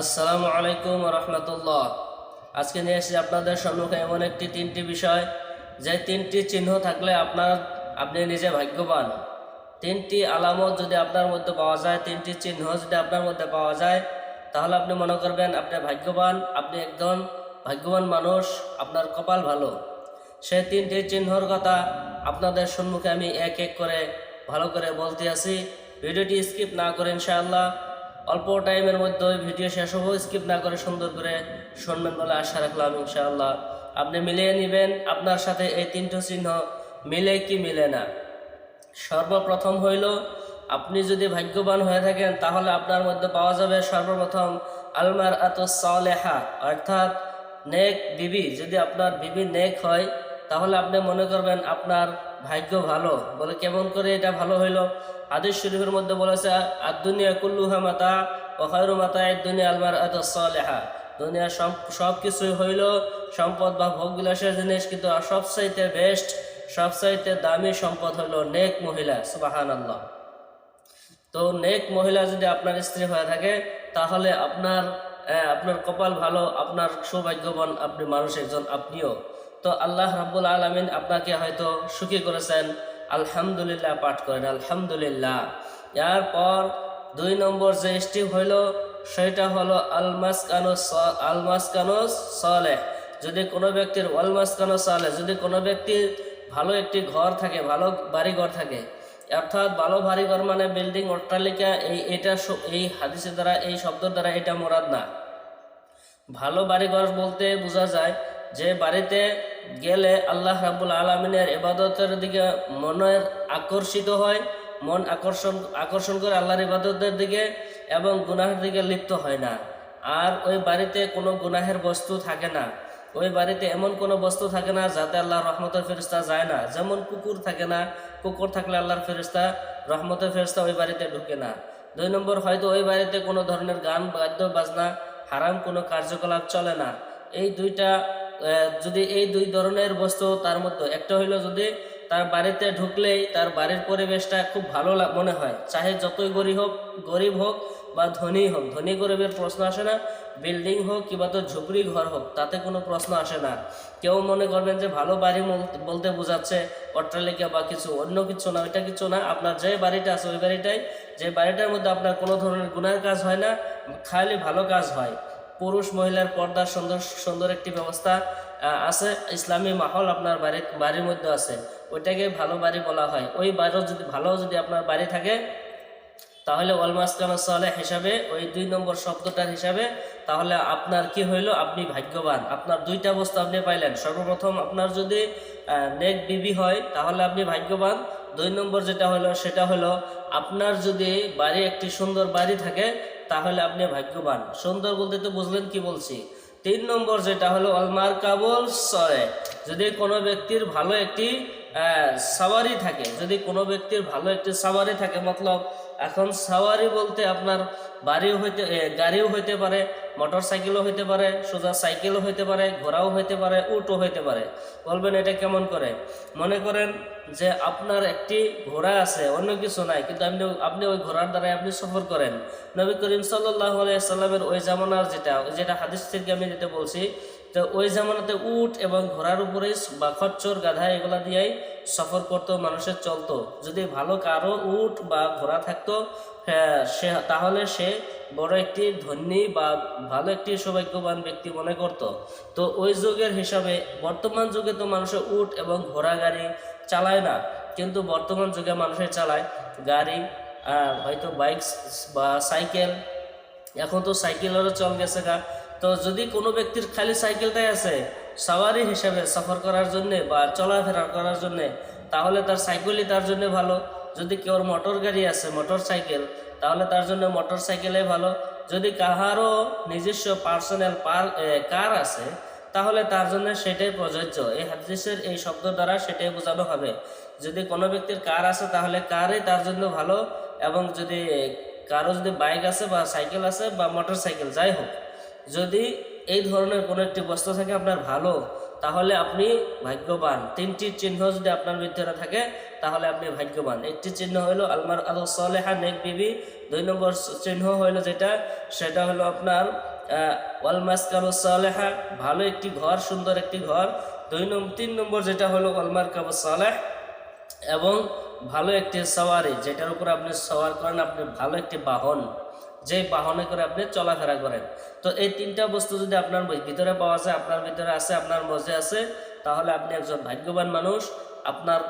আসসালামু আলাইকুম রহমতুল্লাহ। আজকে নিয়ে এসেছি আপনাদের সম্মুখে এমন একটি তিনটি বিষয়, যে তিনটি চিহ্ন থাকলে আপনার, আপনি নিজে ভাগ্যবান। তিনটি আলামত যদি আপনার মধ্যে পাওয়া যায়, তিনটি চিহ্ন যদি আপনার মধ্যে পাওয়া যায়, তাহলে আপনি মনে করবেন আপনি ভাগ্যবান, আপনি একজন ভাগ্যবান মানুষ, আপনার কপাল ভালো। সেই তিনটি চিহ্নর কথা আপনাদের সম্মুখে আমি এক এক করে ভালো করে বলতে আছি। ভিডিওটি স্কিপ না করে ইনশাআল্লাহ অল্প টাইমের মধ্যে ওই ভিডিও শেষ হব। স্কিপ না করে সুন্দর করে শুনবেন বলে আশা রাখলাম ইনশাআল্লাহ। আপনি মিলিয়ে নেবেন, আপনার সাথে এই তিনটি চিহ্ন মিলে কি মিলে না। সর্বপ্রথম হইল, আপনি যদি ভাগ্যবান হয়ে থাকেন, তাহলে আপনার মধ্যে পাওয়া যাবে সর্বপ্রথম আলমার আত সালেহা অর্থাৎ নেক বিবি। যদি আপনার বিবি নেক হয়, তাহলে আপনি মনে করবেন আপনার ভাগ্য ভালো। বলে কেমন করে এটা ভালো হইল? আদিস শরীফের মধ্যে বলেছে আর দুনিয়া কুল্লুহা মাতা ওখায়রু মাতা এক দুনিয়া আলমার আত সালেহা দুনিয়া সব কিছুই হইল সম্পদ বা ভোগ বিলাসের জিনিস, কিন্তু সবচাইতে বেস্ট সবচাইতে দামি সম্পদ হলো নেক মহিলা সুবাহান আল্লাহ তো নেক মহিলা যদি আপনার স্ত্রী হয়ে থাকে, তাহলে আপনার আপনার কপাল ভালো, আপনার সৌভাগ্যবান আপনি মানুষ একজন, আপনিও। তো আল্লাহ রাব্বুল আলমিন আপনাকে হয়তো সুখী করেছেন। আলহামদুলিল্লাহ পাঠ করেন, আলহামদুলিল্লাহ। এরপর দুই নম্বর যে স্টিপ হইল, সেটা হলো আলমাস কানো আলমাস কানো সলেহ। যদি কোনো ব্যক্তির ওয়ালমাস কানো সলেহ, যদি কোনো ব্যক্তির ভালো একটি ঘর থাকে, ভালো বাড়ি ঘর থাকে, অর্থাৎ ভালো বাড়ি ঘর মানে বিল্ডিং, অট্টালিকা, এই এটা এই হাদিসের দ্বারা, এই শব্দের দ্বারা এটা মোরাদ না। ভালো বাড়িঘর বলতে বোঝা যায় যে বাড়িতে গেলে আল্লাহ রাবুল আলমিনের এবাদতের দিকে মনের আকর্ষিত হয়, মন আকর্ষণ আকর্ষণ করে আল্লাহর ইবাদতের দিকে এবং গুনাহের দিকে লিপ্ত হয় না। আর ওই বাড়িতে কোনো গুনাহের বস্তু থাকে না। ওই বাড়িতে এমন কোনো বস্তু থাকে না যাতে আল্লাহর রহমতের ফেরিস্তা যায় না। যেমন কুকুর থাকে না, কুকুর থাকলে আল্লাহর ফেরিস্তা রহমতের ফেরিস্তা ওই বাড়িতে ঢুকে না। দুই নম্বর, হয়তো ওই বাড়িতে কোনো ধরনের গান বাদ্য বাজনা হারাম কোনো কার্যকলাপ চলে না। এই দুইটা যদি এই দুই ধরনের বস্তু তার মধ্যে, একটা হইল যদি তার বাড়িতে ঢুকলেই তার বাড়ির পরিবেশটা খুব ভালো মনে হয়। চাহে যতই গরিব হোক গরিব হোক বা ধনী হোক, ধনী গরিবের প্রশ্ন আসে না, বিল্ডিং হোক কিংবা তো ঝুপড়ি ঘর হোক, তাতে কোনো প্রশ্ন আসে না। কেউ মনে করবেন যে ভালো বাড়ি বল- বলতে বোঝাচ্ছে, অট্টালিকা বা কিছু, অন্য কিছু না, ওইটা কিছু না, আপনার যে বাড়িটা আছে ওই বাড়িটাই। যে বাড়িটার মধ্যে আপনার কোনো ধরনের গুণার কাজ হয় না, খালি ভালো কাজ হয়। পুরুষ মহিলার পর্দার সুন্দর সুন্দর একটি ব্যবস্থা আছে। ইসলামী মাহল আপনার বাড়ির বাড়ির মধ্যে আছে। ওইটাকে ভালো বাড়ি বলা হয়। ওই বাড়িও যদি ভালো যদি আপনার বাড়ি থাকে, তাহলে অলমাসকানা সালে হিসাবে, ওই দুই নম্বর শব্দটার হিসাবে, তাহলে আপনার কি হইল? আপনি ভাগ্যবান। আপনার দুইটা বস্তু আপনি পাইলেন। সর্বপ্রথম আপনার যদি নেক বিবি হয়, তাহলে আপনি ভাগ্যবান। দুই নম্বর যেটা হলো সেটা হলো আপনার যদি বাড়ি একটি সুন্দর বাড়ি থাকে তাহলে আপনি ভাগ্যবান। সুন্দর বলতে তো বুঝলেন কি বলছি। তিন নম্বর যেটা হলো অলমার কাবল সরে। যদি কোনো ব্যক্তির ভালো একটি সাওয়ারি থাকে, যদি কোনো ব্যক্তির ভালো একটি সাওয়ারি থাকে, মতলব এখন সাওয়ারি বলতে আপনার বাড়িও হইতে গাড়িও হইতে পারে মোটর সাইকেলও হইতে পারে, সোজা সাইকেলও হইতে পারে, ঘোড়াও হইতে পারে, উটও হইতে পারে। বলবেন এটা কেমন করে? মনে করেন যে আপনার একটি ঘোড়া আছে, অন্য কিছু নাই, কিন্তু আপনি আপনি ওই ঘোড়ার দ্বারাই আপনি সফর করেন। নবী করিম সাল্লাহ সাল্লামের ওই জামানার যেটা যেটা হাদিস থেকে আমি যেটা বলছি তো ওই জামানাতে উট এবং ঘোড়ার উপরে বা খচ্চর গাধা এগুলা দিয়েই সফর করতো মানুষের চলতো। যদি ভালো কারও উট বা ঘোড়া থাকতো হ্যাঁ, সে তাহলে সে বড় একটি ধনী বা ভালো একটি সৌভাগ্যবান ব্যক্তি মনে করত। তো ওই যুগের হিসাবে বর্তমান যুগে তো মানুষের উট এবং ঘোড়া গাড়ি চালায় না কিন্তু বর্তমান যুগে মানুষের চালায় গাড়ি আর হয়তো বাইক বা সাইকেল। এখন তো সাইকেলেরও চল গেছে গা। তো যদি কোনো ব্যক্তির খালি সাইকেলটাই আছে, সাওয়ারি হিসাবে সফর করার জন্যে বা চলাফেরা করার জন্যে, তাহলে তার সাইকেলই তার জন্য ভালো। যদি কেউ মোটর গাড়ি আছে, মোটর সাইকেল, তাহলে তার জন্য মোটর সাইকেলে ভালো। যদি কাহারও নিজস্ব পার্সোনাল পার কার আছে, তাহলে তার জন্য সেটাই প্রযোজ্য। এই হাদিসের এই শব্দ দ্বারা সেটাই বোঝানো হবে। যদি কোনো ব্যক্তির কার আছে, তাহলে কারই তার জন্য ভালো এবং যদি কারও যদি বাইক আছে বা সাইকেল আছে বা মোটর সাইকেল, যাই হোক। যদি এই ধরনের কোনো একটি বস্তু থাকে আপনার ভালো, তাহলে আপনি ভাগ্যবান। তিনটি চিহ্ন যদি আপনার ভিতরে থাকে, তাহলে আপনি ভাগ্যবান। একটি চিহ্ন হলো আলমার আল সলেহা, নেক বিবি। দুই নম্বর চিহ্ন হলো যেটা, সেটা হলো আপনার ওয়ালমাসকাল সালেহা, ভালো একটি ঘর, সুন্দর একটি ঘর। দুই নম্বর তিন নম্বর যেটা হলো ওয়ালমার কাবু সালেহ, এবং ভালো একটি সওয়ারি, যেটার উপর আপনি সওয়ার করেন, আপনি ভালো একটি বাহন। যে বাহনে করে আপনি চলাফেরা করেন। তো এই তিনটা বস্তু যদি আপনার ভিতরে পাওয়া যায়, আপনার ভিতরে আছে, আপনার মধ্যে আছে, তাহলে আপনি একজন ভাগ্যবান মানুষ, আপনার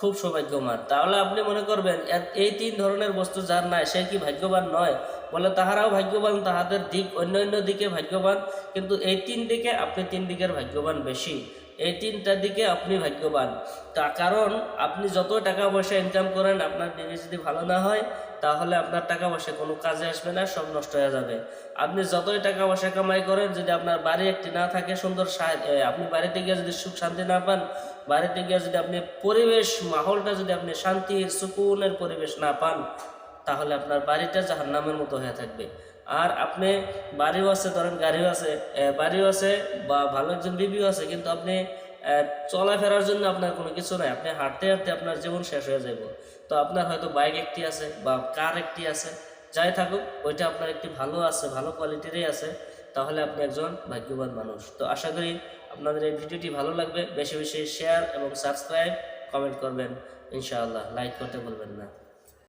খুব সৌভাগ্যবান তাহলে আপনি মনে করবেন এই তিন ধরনের বস্তু যার নাই, সে কি ভাগ্যবান নয়? বলে তাহারাও ভাগ্যবান, তাহাদের দিক অন্য অন্য দিকে ভাগ্যবান, কিন্তু এই তিন দিকে আপনি তিন দিকের ভাগ্যবান বেশি। এই তিনটার দিকে আপনি ভাগ্যবান। তা কারণ আপনি যত টাকা পয়সা ইনকাম করেন, আপনার দিনে যদি ভালো না হয়, তাহলে আপনার টাকা পয়সা কোনো কাজে আসবে না, সব নষ্ট হয়ে যাবে। আপনি যতই টাকা পয়সা কামাই করেন, যদি আপনার বাড়ি একটি না থাকে সুন্দর আপনি বাড়িতে গিয়ে যদি সুখ শান্তি না পান, বাড়িতে গিয়ে যদি আপনি পরিবেশ, মাহলটা যদি আপনি শান্তির, সুকুনের পরিবেশ না পান, তাহলে আপনার বাড়িটা জাহান্নামের মতো হয়ে থাকবে। আর আপনি বাড়িও আছে, ধরেন গাড়িও আছে বাড়িও আছে বা ভালো একজন বিবিও আছে, কিন্তু আপনি চলাফেরার জন্য আপনার কোনো কিছু নাই। আপনি হাঁটতে হাঁটতে আপনার জীবন শেষ হয়ে যাব তো আপনার হয়তো বাইক একটি আছে বা কার একটি আছে, যাই থাকুক, ওইটা আপনার একটি ভালো আছে, ভালো কোয়ালিটিরই আছে, তাহলে আপনি একজন ভাগ্যবান মানুষ। তো আশা করি আপনাদের এই ভিডিওটি ভালো লাগবে। বেশি বেশি শেয়ার এবং সাবস্ক্রাইব কমেন্ট করবেন। ইনশাআল্লাহ, লাইক করতে বলবেন না।